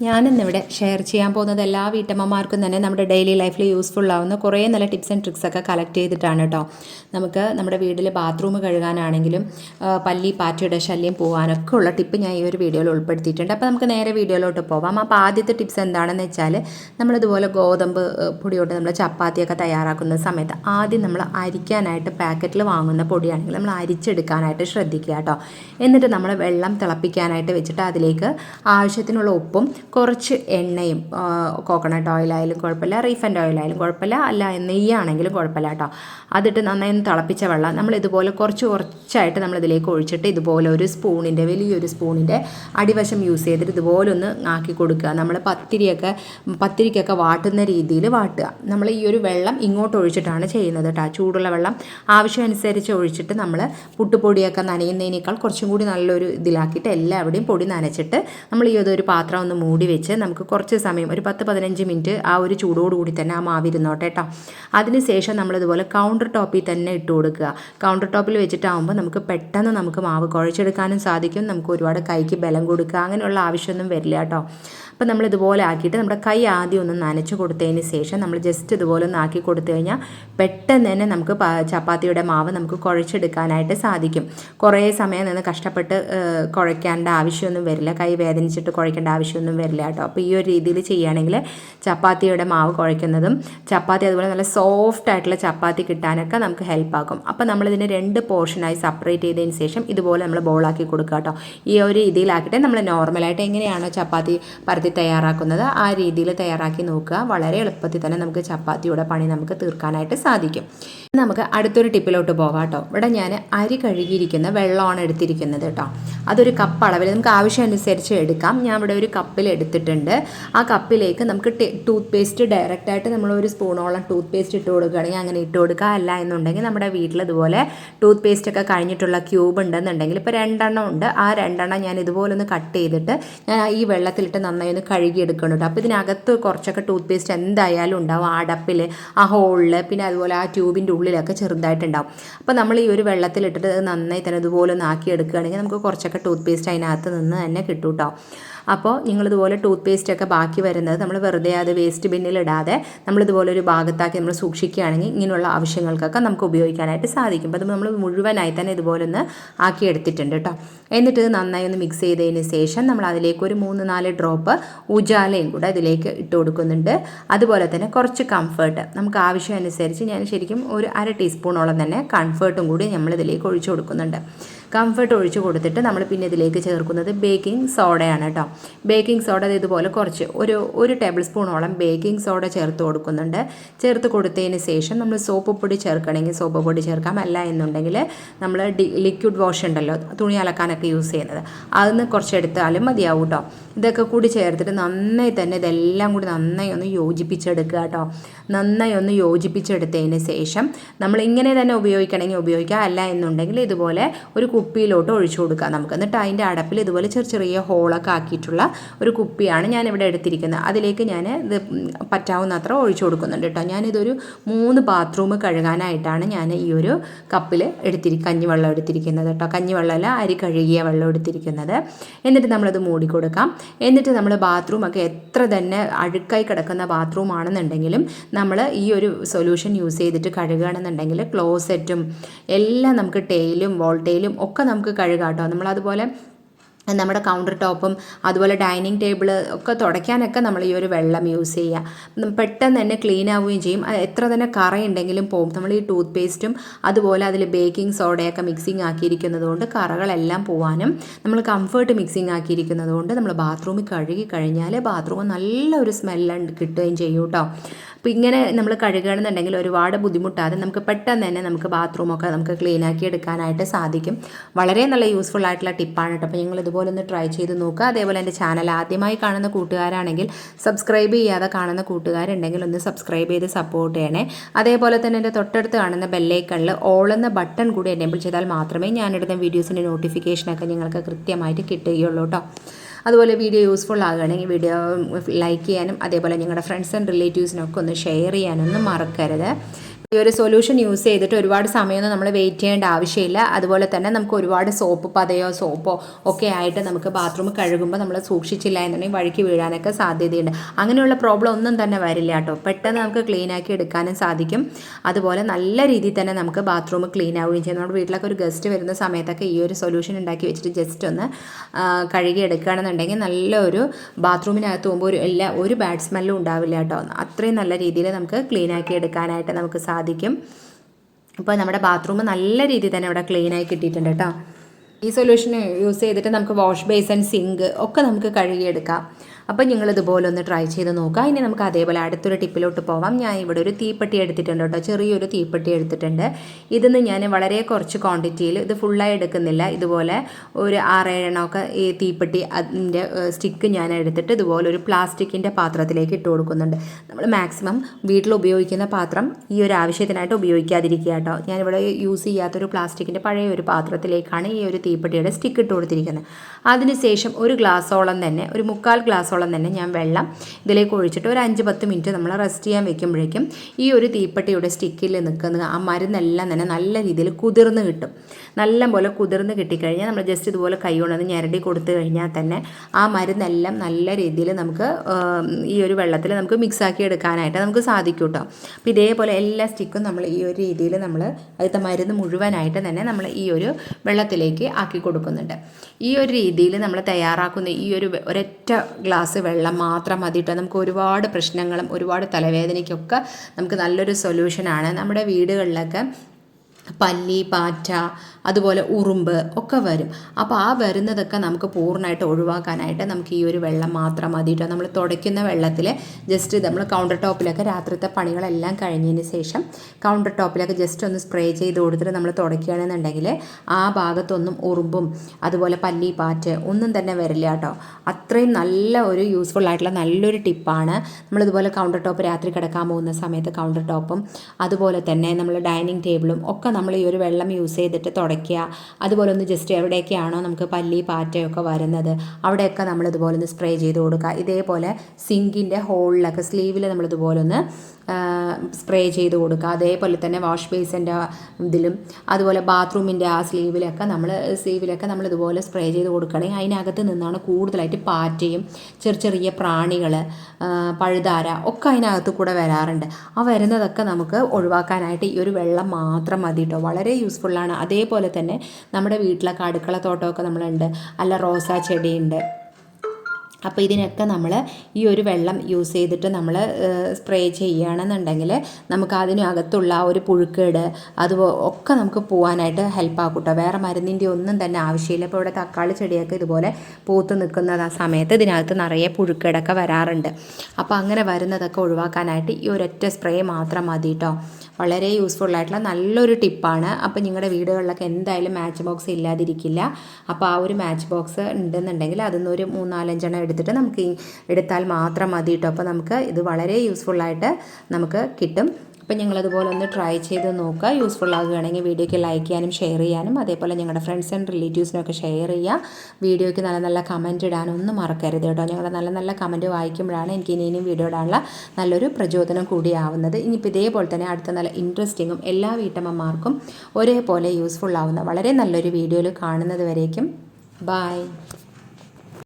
ഞാനിന്നിവിടെ ഷെയർ ചെയ്യാൻ പോകുന്നത് എല്ലാ വീട്ടമ്മമാർക്കും തന്നെ നമ്മുടെ ഡെയിലി ലൈഫിൽ യൂസ്ഫുൾ ആവുന്ന കുറേ നല്ല ടിപ്സ് ആൻഡ് ട്രിക്സ് ഒക്കെ കളക്ട് ചെയ്തിട്ടാണ് കേട്ടോ നമുക്ക് നമ്മുടെ വീട്ടിൽ ബാത്റൂം കഴുകാനാണെങ്കിലും പല്ലി പാറ്റയുടെ ശല്യം പോകാനൊക്കെ ഉള്ള ടിപ്പ് ഞാൻ ഈ ഒരു വീഡിയോയിൽ ഉൾപ്പെടുത്തിയിട്ടുണ്ട്. അപ്പോൾ നമുക്ക് നേരെ വീഡിയോയിലോട്ട് പോവാം. അപ്പോൾ ആദ്യത്തെ ടിപ്സ് എന്താണെന്ന് വെച്ചാൽ നമ്മളിതുപോലെ ഗോതമ്പ് പൊടിയോട്ട് നമ്മൾ ചപ്പാത്തിയൊക്കെ തയ്യാറാക്കുന്ന സമയത്ത് ആദ്യം നമ്മൾ അരിക്കാനായിട്ട് പാക്കറ്റിൽ വാങ്ങുന്ന പൊടിയാണെങ്കിൽ നമ്മൾ അരിച്ചെടുക്കാനായിട്ട് ശ്രദ്ധിക്കുക കേട്ടോ എന്നിട്ട് നമ്മൾ വെള്ളം തിളപ്പിക്കാനായിട്ട് വെച്ചിട്ട് അതിലേക്ക് ആവശ്യത്തിനുള്ള ഉപ്പും കുറച്ച് എണ്ണയും കോക്കനട്ട് ഓയിലായാലും കുഴപ്പമില്ല റീഫൻഡ് ഓയിലായാലും കുഴപ്പമില്ല അല്ല നെയ്യാണെങ്കിലും കുഴപ്പമില്ല കേട്ടോ അതിട്ട് നന്നായി ഒന്ന് തിളപ്പിച്ച വെള്ളം നമ്മൾ ഇതുപോലെ കുറച്ച് കുറച്ചായിട്ട് നമ്മൾ ഇതിലേക്ക് ഒഴിച്ചിട്ട് ഇതുപോലെ ഒരു സ്പൂണിന്റെ വലിയൊരു സ്പൂണിന്റെ അടിവശം യൂസ് ചെയ്തിട്ട് ഇതുപോലെ ഒന്ന് ആക്കി കൊടുക്കുക. നമ്മൾ പത്തിരിയൊക്കെ പത്തിരിക്കൊക്കെ വാട്ടുന്ന രീതിയിൽ വാട്ടുക. നമ്മൾ ഈ ഒരു വെള്ളം ഇങ്ങോട്ട് ഒഴിച്ചിട്ടാണ് ചെയ്യുന്നത് കേട്ടോ ചൂടുള്ള വെള്ളം ആവശ്യമനുസരിച്ച് ഒഴിച്ചിട്ട് നമ്മൾ പുട്ടുപൊടിയൊക്കെ നനയുന്നതിനേക്കാൾ കുറച്ചും കൂടി നല്ലൊരു ഇതിലാക്കിയിട്ട് എല്ലാവിടെയും പൊടി നനച്ചിട്ട് നമ്മൾ ഈ ഒരു പാത്രം ഒന്ന് മൂടി വെച്ച് നമുക്ക് കുറച്ച് സമയം ഒരു പത്ത് പതിനഞ്ച് മിനിറ്റ് ആ ഒരു ചൂടോടുകൂടി തന്നെ ആ മാവിരുന്നോട്ടെ കേട്ടോ അതിനുശേഷം നമ്മളിതുപോലെ കൗണ്ടർ ടോപ്പിൽ തന്നെ ഇട്ട് കൊടുക്കുക. കൗണ്ടർ ടോപ്പിൽ വെച്ചിട്ടാകുമ്പോൾ നമുക്ക് പെട്ടെന്ന് നമുക്ക് മാവ് കുഴച്ചെടുക്കാനും സാധിക്കും. നമുക്ക് ഒരുപാട് കൈക്ക് ബലം കൊടുക്കുക. അങ്ങനെയുള്ള ആവശ്യമൊന്നും വരില്ല കേട്ടോ അപ്പോൾ നമ്മൾ ഇതുപോലെ ആക്കിയിട്ട് നമ്മുടെ കൈ ആദ്യം ഒന്ന് നനച്ച് കൊടുത്തതിന് ശേഷം നമ്മൾ ജസ്റ്റ് ഇതുപോലെ ഒന്ന് ആക്കി കൊടുത്തു കഴിഞ്ഞാൽ പെട്ടെന്ന് തന്നെ നമുക്ക് ചപ്പാത്തിയുടെ മാവ് നമുക്ക് കുഴച്ചെടുക്കാനായിട്ട് സാധിക്കും. കുറേ സമയം നിന്ന് കഷ്ടപ്പെട്ട് കുഴയ്ക്കേണ്ട ആവശ്യമൊന്നും വരില്ല. കൈ വേദനിച്ചിട്ട് കുഴയ്ക്കേണ്ട ആവശ്യമൊന്നും വരില്ല കേട്ടോ. അപ്പോൾ ഈ ഒരു രീതിയിൽ ചെയ്യുകയാണെങ്കിൽ ചപ്പാത്തിയുടെ മാവ് കുഴയ്ക്കുന്നതും ചപ്പാത്തി അതുപോലെ നല്ല സോഫ്റ്റ് ആയിട്ടുള്ള ചപ്പാത്തി കിട്ടാനൊക്കെ നമുക്ക് ഹെൽപ്പാക്കും അപ്പോൾ നമ്മളിതിനെ രണ്ട് പോർഷനായി സെപ്പറേറ്റ് ചെയ്തതിന് ശേഷം ഇതുപോലെ നമ്മൾ ബോളാക്കി കൊടുക്കുക കേട്ടോ. ഈ ഒരു രീതിയിലാക്കിയിട്ട് നമ്മൾ നോർമലായിട്ട് എങ്ങനെയാണോ ചപ്പാത്തി പരത്തി തയ്യാറാക്കുന്നത് ആ രീതിയിൽ തയ്യാറാക്കി നോക്കുക. വളരെ എളുപ്പത്തിൽ തന്നെ നമുക്ക് ചപ്പാത്തിയുടെ പണി നമുക്ക് തീർക്കാനായിട്ട് സാധിക്കും. നമുക്ക് അടുത്തൊരു ടിപ്പിലോട്ട് പോകാം കേട്ടോ ഇവിടെ ഞാൻ അരി കഴുകിയിരിക്കുന്ന വെള്ളമാണ് എടുത്തിരിക്കുന്നത് കേട്ടോ. അതൊരു കപ്പ് അളവിൽ നമുക്ക് ആവശ്യമനുസരിച്ച് എടുക്കാം. ഞാൻ ഇവിടെ ഒരു കപ്പിൽ എടുത്തിട്ടുണ്ട്. ആ കപ്പിലേക്ക് നമുക്ക് ടൂത്ത് പേസ്റ്റ് ഡയറക്റ്റായിട്ട് നമ്മൾ ഒരു സ്പൂണോളം ടൂത്ത് പേസ്റ്റ് ഇട്ട് കൊടുക്കുകയാണെങ്കിൽ അങ്ങനെ ഇട്ട് കൊടുക്കുക. അല്ല എന്നുണ്ടെങ്കിൽ നമ്മുടെ വീട്ടിൽ ഇതുപോലെ ടൂത്ത് പേസ്റ്റ് ഒക്കെ കഴിഞ്ഞിട്ടുള്ള ക്യൂബ് ഉണ്ടെന്നുണ്ടെങ്കിൽ ഇപ്പോൾ രണ്ടെണ്ണം ഉണ്ട്. ആ രണ്ടെണ്ണം ഞാൻ ഇതുപോലെ ഒന്ന് കട്ട് ചെയ്തിട്ട് ഞാൻ ഈ വെള്ളത്തിലിട്ട് നന്നായി ഒന്ന് കഴുകി കേട്ടോ അപ്പോൾ ഇതിനകത്ത് കുറച്ചൊക്കെ ടൂത്ത് പേസ്റ്റ് എന്തായാലും ഉണ്ടാവും. ആ അടപ്പിൽ ആ ഹോളിൽ പിന്നെ അതുപോലെ ആ ട്യൂബിന്റെ ഉള്ളിലൊക്കെ ചെറുതായിട്ടുണ്ടാവും. അപ്പോൾ നമ്മൾ ഈ ഒരു വെള്ളത്തിലിട്ടിട്ട് നന്നായി തന്നെ ഇതുപോലെ ഒന്ന് ആക്കി എടുക്കുകയാണെങ്കിൽ നമുക്ക് കുറച്ചൊക്കെ ടൂത്ത് പേസ്റ്റ് അതിനകത്ത് നിന്ന് തന്നെ കിട്ടും കേട്ടോ അപ്പോൾ നിങ്ങളിതുപോലെ ടൂത്ത് പേസ്റ്റ് ഒക്കെ ബാക്കി വരുന്നത് നമ്മൾ വെറുതെ അത് വേസ്റ്റ് ബിന്നിൽ ഇടാതെ നമ്മളിതുപോലെ ഒരു ഭാഗത്താക്കി നമ്മൾ സൂക്ഷിക്കുകയാണെങ്കിൽ ഇങ്ങനെയുള്ള ആവശ്യങ്ങൾക്കൊക്കെ നമുക്ക് ഉപയോഗിക്കാനായിട്ട് സാധിക്കും. അപ്പോൾ നമ്മൾ മുഴുവനായി തന്നെ ഇതുപോലെ ഒന്ന് ആക്കി എടുത്തിട്ടുണ്ട് കേട്ടോ. എന്നിട്ട് ഇത് നന്നായി ഒന്ന് മിക്സ് ചെയ്തതിന് ശേഷം നമ്മൾ അതിലേക്ക് ഒരു മൂന്ന് നാല് ഡ്രോപ്പ് ഉജാലയും കൂടെ ഇതിലേക്ക് ഇട്ട് കൊടുക്കുന്നുണ്ട്. അതുപോലെ തന്നെ കുറച്ച് കംഫേർട്ട് നമുക്ക് ആവശ്യമനുസരിച്ച് ഞാൻ ശരിക്കും ഒരു അര ടീസ്പൂണോളം തന്നെ കംഫേർട്ടും കൂടി നമ്മൾ ഇതിലേക്ക് ഒഴിച്ചു കൊടുക്കുന്നുണ്ട്. കംഫർട്ട് ഒഴിച്ചു കൊടുത്തിട്ട് നമ്മൾ പിന്നെ ഇതിലേക്ക് ചേർക്കുന്നത് ബേക്കിംഗ് സോഡയാണ് കേട്ടോ. ബേക്കിംഗ് സോഡ ഇതുപോലെ കുറച്ച് ഒരു ഒരു ടേബിൾ സ്പൂണോളം ബേക്കിംഗ് സോഡ ചേർത്ത് കൊടുക്കുന്നുണ്ട്. ചേർത്ത് കൊടുത്തതിന് ശേഷം നമ്മൾ സോപ്പ് പൊടി ചേർക്കണമെങ്കിൽ സോപ്പ് പൊടി ചേർക്കാം. അല്ല എന്നുണ്ടെങ്കിൽ നമ്മൾ ലിക്വിഡ് വാഷ് ഉണ്ടല്ലോ തുണി അലക്കാനൊക്കെ യൂസ് ചെയ്യുന്നത്. അതിൽ കുറച്ച് എടുത്താലും മതിയാവും കേട്ടോ ഇതൊക്കെ കൂടി ചേർത്തിട്ട് നന്നായി തന്നെ ഇതെല്ലാം കൂടി നന്നായി ഒന്ന് യോജിപ്പിച്ചെടുക്കുക കേട്ടോ. നന്നായി ഒന്ന് യോജിപ്പിച്ചെടുത്തതിന് ശേഷം നമ്മൾ ഇങ്ങനെ തന്നെ ഉപയോഗിക്കണമെങ്കിൽ ഉപയോഗിക്കുക അല്ല എന്നുണ്ടെങ്കിൽ ഇതുപോലെ ഒരു കുപ്പിയിലോട്ട് ഒഴിച്ചു കൊടുക്കുക നമുക്ക്. എന്നിട്ട് അതിന്റെ അടപ്പിൽ ഇതുപോലെ ചെറിയ ചെറിയ ഹോളൊക്കെ ആക്കിയിട്ടുള്ള ഒരു കുപ്പിയാണ് ഞാൻ ഇവിടെ എടുത്തിരിക്കുന്നത്. അതിലേക്ക് ഞാൻ ഇത് പറ്റാവുന്ന അത്ര ഒഴിച്ചു കൊടുക്കുന്നുണ്ട് കേട്ടോ. ഞാനിതൊരു മൂന്ന് ബാത്റൂം കഴുകാനായിട്ടാണ് ഞാൻ ഈ ഒരു കപ്പിൽ എടുത്തിരി കഞ്ഞിവെള്ളം എടുത്തിരിക്കുന്നത് കേട്ടോ. കഞ്ഞിവെള്ളമല്ല അരി കഴുകിയ വെള്ളം എടുത്തിരിക്കുന്നത്. എന്നിട്ട് നമ്മളത് മൂടിക്കൊടുക്കാം എന്നിട്ട് നമ്മൾ ബാത്റൂമൊക്കെ എത്ര തന്നെ അഴുക്കായി കിടക്കുന്ന ബാത്റൂം ആണെന്നുണ്ടെങ്കിലും നമ്മൾ ഈ ഒരു സൊല്യൂഷൻ യൂസ് ചെയ്തിട്ട് കഴുകുകയാണെന്നുണ്ടെങ്കിൽ ക്ലോസറ്റും എല്ലാം നമുക്ക് ടെയിലും വോൾട്ടയിലും ഒക്കെ നമുക്ക് കഴുകാം കേട്ടോ നമ്മളതുപോലെ നമ്മുടെ കൗണ്ടർ ടോപ്പും അതുപോലെ ഡൈനിങ് ടേബിൾ ഒക്കെ തുടയ്ക്കാനൊക്കെ നമ്മൾ ഈ ഒരു വെള്ളം യൂസ് ചെയ്യുക. പെട്ടെന്ന് തന്നെ ക്ലീൻ ആവുകയും ചെയ്യും. എത്ര തന്നെ കറയുണ്ടെങ്കിലും പോകും. നമ്മൾ ഈ ടൂത്ത് പേസ്റ്റും അതുപോലെ അതിൽ ബേക്കിംഗ് സോഡയൊക്കെ മിക്സിങ് ആക്കിയിരിക്കുന്നത് കൊണ്ട് കറകളെല്ലാം പോവാനും നമ്മൾ കംഫേർട്ട് മിക്സിങ് ആക്കിയിരിക്കുന്നത് കൊണ്ട് നമ്മൾ ബാത്റൂമിൽ കഴുകി കഴിഞ്ഞാൽ ബാത്റൂം നല്ലൊരു സ്മെല്ല് കിട്ടുകയും ചെയ്യും കേട്ടോ അപ്പോൾ ഇങ്ങനെ നമ്മൾ കഴുകുകയാണെന്നുണ്ടെങ്കിൽ ഒരുപാട് ബുദ്ധിമുട്ടാതെ നമുക്ക് പെട്ടെന്ന് തന്നെ നമുക്ക് ബാത്റൂമൊക്കെ നമുക്ക് ക്ലീൻ ആക്കി എടുക്കാനായിട്ട് സാധിക്കും. വളരെ നല്ല യൂസ്ഫുൾ ആയിട്ടുള്ള ടിപ്പാണ് കേട്ടോ. അപ്പോൾ നിങ്ങൾ ഇതുപോലെ ഒന്ന് ട്രൈ ചെയ്ത് നോക്കുക. അതേപോലെ എന്റെ ചാനൽ ആദ്യമായി കാണുന്ന കൂട്ടുകാരാണെങ്കിൽ സബ്സ്ക്രൈബ് ചെയ്യാതെ കാണുന്ന കൂട്ടുകാരുണ്ടെങ്കിൽ ഒന്ന് സബ്സ്ക്രൈബ് ചെയ്ത് സപ്പോർട്ട് ചെയ്യണേ. അതേപോലെ തന്നെ എന്റെ തൊട്ടടുത്ത് കാണുന്ന ബെല്ലൈക്കണിൽ ഓൾ എന്ന ബട്ടൺ കൂടി എനേബിൾ ചെയ്താൽ മാത്രമേ ഞാനിടുന്ന വീഡിയോസിന്റെ നോട്ടിഫിക്കേഷനൊക്കെ നിങ്ങൾക്ക് കൃത്യമായിട്ട് കിട്ടുകയുള്ളൂ കേട്ടോ. അതുപോലെ വീഡിയോ യൂസ്ഫുൾ ആകുകയാണെങ്കിൽ വീഡിയോ ലൈക്ക് ചെയ്യാനും അതേപോലെ നിങ്ങളുടെ ഫ്രണ്ട്സ് ആൻഡ് റിലേറ്റീവ്സിനൊക്കെ ഒന്ന് ഷെയർ ചെയ്യാനൊന്നും മറക്കരുത്. ഈ ഒരു സൊല്യൂഷൻ യൂസ് ചെയ്തിട്ട് ഒരുപാട് സമയമൊന്നും നമ്മൾ വെയിറ്റ് ചെയ്യേണ്ട ആവശ്യമില്ല. അതുപോലെ തന്നെ നമുക്ക് ഒരുപാട് സോപ്പ് പതയോ സോപ്പോ ഒക്കെ ആയിട്ട് നമുക്ക് ബാത്റൂം കഴുകുമ്പോൾ നമ്മൾ സൂക്ഷിച്ചില്ല എന്നുണ്ടെങ്കിൽ വഴുക്കി വീഴാനൊക്കെ സാധ്യതയുണ്ട്. അങ്ങനെയുള്ള പ്രോബ്ലം ഒന്നും തന്നെ വരില്ല കേട്ടോ. പെട്ടെന്ന് നമുക്ക് ക്ലീൻ ആക്കി എടുക്കാനും സാധിക്കും. അതുപോലെ നല്ല രീതിയിൽ തന്നെ നമുക്ക് ബാത്റൂം ക്ലീൻ ആവുകയും ചെയ്യും. നമ്മുടെ വീട്ടിലൊക്കെ ഒരു ഗസ്റ്റ് വരുന്ന സമയത്തൊക്കെ ഈ ഒരു സൊല്യൂഷൻ ഉണ്ടാക്കി വെച്ചിട്ട് ജസ്റ്റ് ഒന്ന് കഴുകി എടുക്കുകയാണെന്നുണ്ടെങ്കിൽ നല്ലൊരു ബാത്റൂമിനകത്ത് പോകുമ്പോൾ ഒരു എല്ലാ ഒരു ബാഡ് സ്മെല്ലും ഉണ്ടാവില്ല കേട്ടോ. അത്രയും നല്ല രീതിയിൽ നമുക്ക് ക്ലീൻ ആക്കി എടുക്കാനായിട്ട് നമുക്ക് സാധിക്കും. ഇപ്പോൾ നമ്മുടെ ബാത്റൂം നല്ല രീതിയിൽ തന്നെ ഇവിടെ ക്ലീൻ ആയി കിട്ടിയിട്ടുണ്ട് കേട്ടോ. ഈ സൊല്യൂഷൻ യൂസ് ചെയ്തിട്ട് നമുക്ക് വാഷ് ബേസൺ സിങ്ക് ഒക്കെ നമുക്ക് കഴുകിയെടുക്കാം. അപ്പം നിങ്ങൾ ഇതുപോലെ ഒന്ന് ട്രൈ ചെയ്ത് നോക്കുക. ഇനി നമുക്ക് അതേപോലെ അടുത്തൊരു ടിപ്പിലോട്ട് പോവാം. ഞാൻ ഇവിടെ ഒരു തീപ്പെട്ടി എടുത്തിട്ടുണ്ട് കേട്ടോ. ചെറിയൊരു തീപ്പെട്ടി എടുത്തിട്ടുണ്ട്. ഇതിന്ന് ഞാൻ വളരെ കുറച്ച് ക്വാണ്ടിറ്റിയിൽ ഇത് ഫുള്ളായി എടുക്കുന്നില്ല. ഇതുപോലെ ഒരു ആറേഴെണ്ണമൊക്കെ ഈ തീപ്പെട്ടി അതിന്റെ സ്റ്റിക്ക് ഞാൻ എടുത്തിട്ട് ഇതുപോലെ ഒരു പ്ലാസ്റ്റിക്കിന്റെ പാത്രത്തിലേക്ക് ഇട്ട് കൊടുക്കുന്നുണ്ട്. നമ്മൾ മാക്സിമം വീട്ടിൽ ഉപയോഗിക്കുന്ന പാത്രം ഈ ഒരു ആവശ്യത്തിനായിട്ട് ഉപയോഗിക്കാതിരിക്കുക കേട്ടോ. ഞാനിവിടെ യൂസ് ചെയ്യാത്തൊരു പ്ലാസ്റ്റിക്കിന്റെ പഴയ ഒരു പാത്രത്തിലേക്കാണ് ഈ ഒരു തീപ്പെട്ടിയുടെ സ്റ്റിക്ക് ഇട്ട് കൊടുത്തിരിക്കുന്നത്. അതിനുശേഷം ഒരു ഗ്ലാസ്സോളം തന്നെ ഒരു മുക്കാൽ ഗ്ലാസ്സോളം തന്നെ ഞാൻ വെള്ളം ഇതിലേക്ക് ഒഴിച്ചിട്ട് ഒരു അഞ്ച് പത്ത് മിനിറ്റ് നമ്മൾ റെസ്റ്റ് ചെയ്യാൻ വെക്കുമ്പോഴേക്കും ഈ ഒരു തീപ്പെട്ടിയുടെ സ്റ്റിക്കിൽ നിൽക്കുന്ന ആ മരുന്നെല്ലാം തന്നെ നല്ല രീതിയിൽ കുതിർന്ന് കിട്ടും. നല്ല പോലെ കുതിർന്ന് കിട്ടിക്കഴിഞ്ഞാൽ നമ്മൾ ജസ്റ്റ് ഇതുപോലെ കൈ കൊണ്ടൊന്ന് ഞരടി കൊടുത്തു കഴിഞ്ഞാൽ തന്നെ ആ മരുന്നെല്ലാം നല്ല രീതിയിൽ നമുക്ക് ഈ ഒരു വെള്ളത്തിൽ നമുക്ക് മിക്സാക്കി എടുക്കാനായിട്ട് നമുക്ക് സാധിക്കും കേട്ടോ അപ്പോൾ ഇതേപോലെ എല്ലാ സ്റ്റിക്കും നമ്മൾ ഈ ഒരു രീതിയിൽ നമ്മൾ അതിലത്തെ മരുന്ന് മുഴുവനായിട്ട് തന്നെ നമ്മൾ ഈ ഒരു വെള്ളത്തിലേക്ക് ആക്കി കൊടുക്കുന്നുണ്ട്. ഈ ഒരു രീതിയിൽ നമ്മൾ തയ്യാറാക്കുന്ന ഈ ഒരു ഒരൊറ്റ ഗ്ലാസ് വെള്ളം മാത്രം മതി കേട്ടോ നമുക്ക് ഒരുപാട് പ്രശ്നങ്ങളും ഒരുപാട് തലവേദനയ്ക്കൊക്കെ നമുക്ക് നല്ലൊരു സൊല്യൂഷനാണ് നമ്മുടെ വീടുകളിലൊക്കെ പല്ലി പാറ്റ അതുപോലെ ഉറുമ്പ് ഒക്കെ വരും. അപ്പോൾ ആ വരുന്നതൊക്കെ നമുക്ക് പൂർണമായിട്ട് ഒഴിവാക്കാനായിട്ട് നമുക്ക് ഈ ഒരു വെള്ളം മാത്രം മതി കേട്ടോ നമ്മൾ തുടയ്ക്കുന്ന വെള്ളത്തിൽ ജസ്റ്റ് നമ്മൾ കൗണ്ടർ ടോപ്പിലൊക്കെ രാത്രിത്തെ പണികളെല്ലാം കഴിഞ്ഞതിന് ശേഷം കൗണ്ടർ ടോപ്പിലൊക്കെ ജസ്റ്റ് ഒന്ന് സ്പ്രേ ചെയ്ത് കൊടുത്തിട്ട് നമ്മൾ തുടയ്ക്കുകയാണെന്നുണ്ടെങ്കിൽ ആ ഭാഗത്തൊന്നും ഉറുമ്പും അതുപോലെ പല്ലി പാറ്റ് ഒന്നും തന്നെ വരില്ല കേട്ടോ അത്രയും നല്ല ഒരു യൂസ്ഫുൾ ആയിട്ടുള്ള നല്ലൊരു ടിപ്പാണ്. നമ്മളിതുപോലെ കൗണ്ടർ ടോപ്പ് രാത്രി കിടക്കാൻ പോകുന്ന സമയത്ത് കൗണ്ടർ ടോപ്പും അതുപോലെ തന്നെ നമ്മൾ ഡൈനിങ് ടേബിളും ഒക്കെ നമ്മൾ ഈ ഒരു വെള്ളം യൂസ് ചെയ്തിട്ട് തുടയ്ക്കുക. അതുപോലെ ഒന്ന് ജസ്റ്റ് എവിടെയൊക്കെയാണോ നമുക്ക് പല്ലി പാറ്റയൊക്കെ വരുന്നത് അവിടെയൊക്കെ നമ്മൾ ഇതുപോലെ ഒന്ന് സ്പ്രേ ചെയ്ത് കൊടുക്കുക. ഇതേപോലെ സിങ്കിന്റെ ഹോളിലൊക്കെ സ്ലീവിൽ നമ്മൾ ഇതുപോലെ ഒന്ന് സ്പ്രേ ചെയ്ത് കൊടുക്കുക. അതേപോലെ തന്നെ വാഷ് ബേസിന്റെ ഇതിലും അതുപോലെ ബാത്റൂമിന്റെ ആ സ്ലീവിലൊക്കെ നമ്മൾ സ്ലീവിലൊക്കെ നമ്മൾ ഇതുപോലെ സ്പ്രേ ചെയ്ത് കൊടുക്കുകയാണെങ്കിൽ അതിനകത്ത് നിന്നാണ് കൂടുതലായിട്ട് പാറ്റയും ചെറിയ ചെറിയ പ്രാണികൾ പഴുതാര ഒക്കെ അതിനകത്ത് കൂടെ വരാറുണ്ട്. ആ വരുന്നതൊക്കെ നമുക്ക് ഒഴിവാക്കാനായിട്ട് ഈ ഒരു വെള്ളം മാത്രം മതി കേട്ടോ വളരെ യൂസ്ഫുള്ളാണ് അതേപോലെ തന്നെ നമ്മുടെ വീട്ടിലൊക്കെ അടുക്കള തോട്ടമൊക്കെ നമ്മളുണ്ട്. അല്ല റോസാ ചെടിയുണ്ട്. അപ്പോൾ ഇതിനൊക്കെ നമ്മൾ ഈ ഒരു വെള്ളം യൂസ് ചെയ്തിട്ട് നമ്മൾ സ്പ്രേ ചെയ്യുകയാണെന്നുണ്ടെങ്കിൽ നമുക്ക് അതിനകത്തുള്ള ആ ഒരു പുഴുക്കേട് അത് ഒക്കെ നമുക്ക് പോകാനായിട്ട് ഹെൽപ്പ് കേട്ടോ വേറെ മരുന്നിന്റെ ഒന്നും തന്നെ ആവശ്യമില്ല. ഇപ്പോൾ ഇവിടെ തക്കാളി ചെടിയൊക്കെ ഇതുപോലെ പൂത്ത് നിൽക്കുന്ന ആ സമയത്ത് ഇതിനകത്ത് നിറയെ പുഴുക്കേടൊക്കെ വരാറുണ്ട്. അപ്പോൾ അങ്ങനെ വരുന്നതൊക്കെ ഒഴിവാക്കാനായിട്ട് ഈ ഒരൊറ്റ സ്പ്രേ മാത്രം മതി കേട്ടോ വളരെ യൂസ്ഫുൾ ആയിട്ടുള്ള നല്ലൊരു ടിപ്പാണ് അപ്പോൾ നിങ്ങളുടെ വീടുകളിലൊക്കെ എന്തായാലും മാച്ച് ബോക്സ് ഇല്ലാതിരിക്കില്ല. അപ്പോൾ ആ ഒരു മാച്ച് ബോക്സ് ഉണ്ടെന്നുണ്ടെങ്കിൽ അതിൽ ഒരു മൂന്നാലഞ്ചെണ്ണം എടുത്തിട്ട് നമുക്ക് എടുത്താൽ മാത്രം മതി കേട്ടോ അപ്പോൾ നമുക്ക് ഇത് വളരെ യൂസ്ഫുള്ളായിട്ട് നമുക്ക് കിട്ടും. അപ്പോൾ ഞങ്ങളതുപോലെ ഒന്ന് ട്രൈ ചെയ്ത് നോക്കുക. യൂസ്ഫുൾ ആകുകയാണെങ്കിൽ വീഡിയോയ്ക്ക് ലൈക്ക് ചെയ്യാനും ഷെയർ ചെയ്യാനും അതേപോലെ ഞങ്ങളുടെ ഫ്രണ്ട്സ് ആൻഡ് റിലേറ്റീവ്സിനൊക്കെ ഷെയർ ചെയ്യുക. വീഡിയോയ്ക്ക് നല്ല നല്ല കമന്റ് ഇടാനൊന്നും മറക്കരുത് കേട്ടോ. ഞങ്ങളുടെ നല്ല നല്ല കമന്റ് വായിക്കുമ്പോഴാണ് എനിക്ക് ഇനി ഇനിയും വീഡിയോ ഇടാനുള്ള നല്ലൊരു പ്രചോദനം കൂടിയാവുന്നത് ഇനിയിപ്പോൾ ഇതേപോലെ തന്നെ അടുത്ത നല്ല ഇൻട്രസ്റ്റിങ്ങും എല്ലാ വീട്ടമ്മമാർക്കും ഒരേപോലെ യൂസ്ഫുൾ ആവുന്ന വളരെ നല്ലൊരു വീഡിയോയിൽ കാണുന്നത് വരേക്കും. ബായ്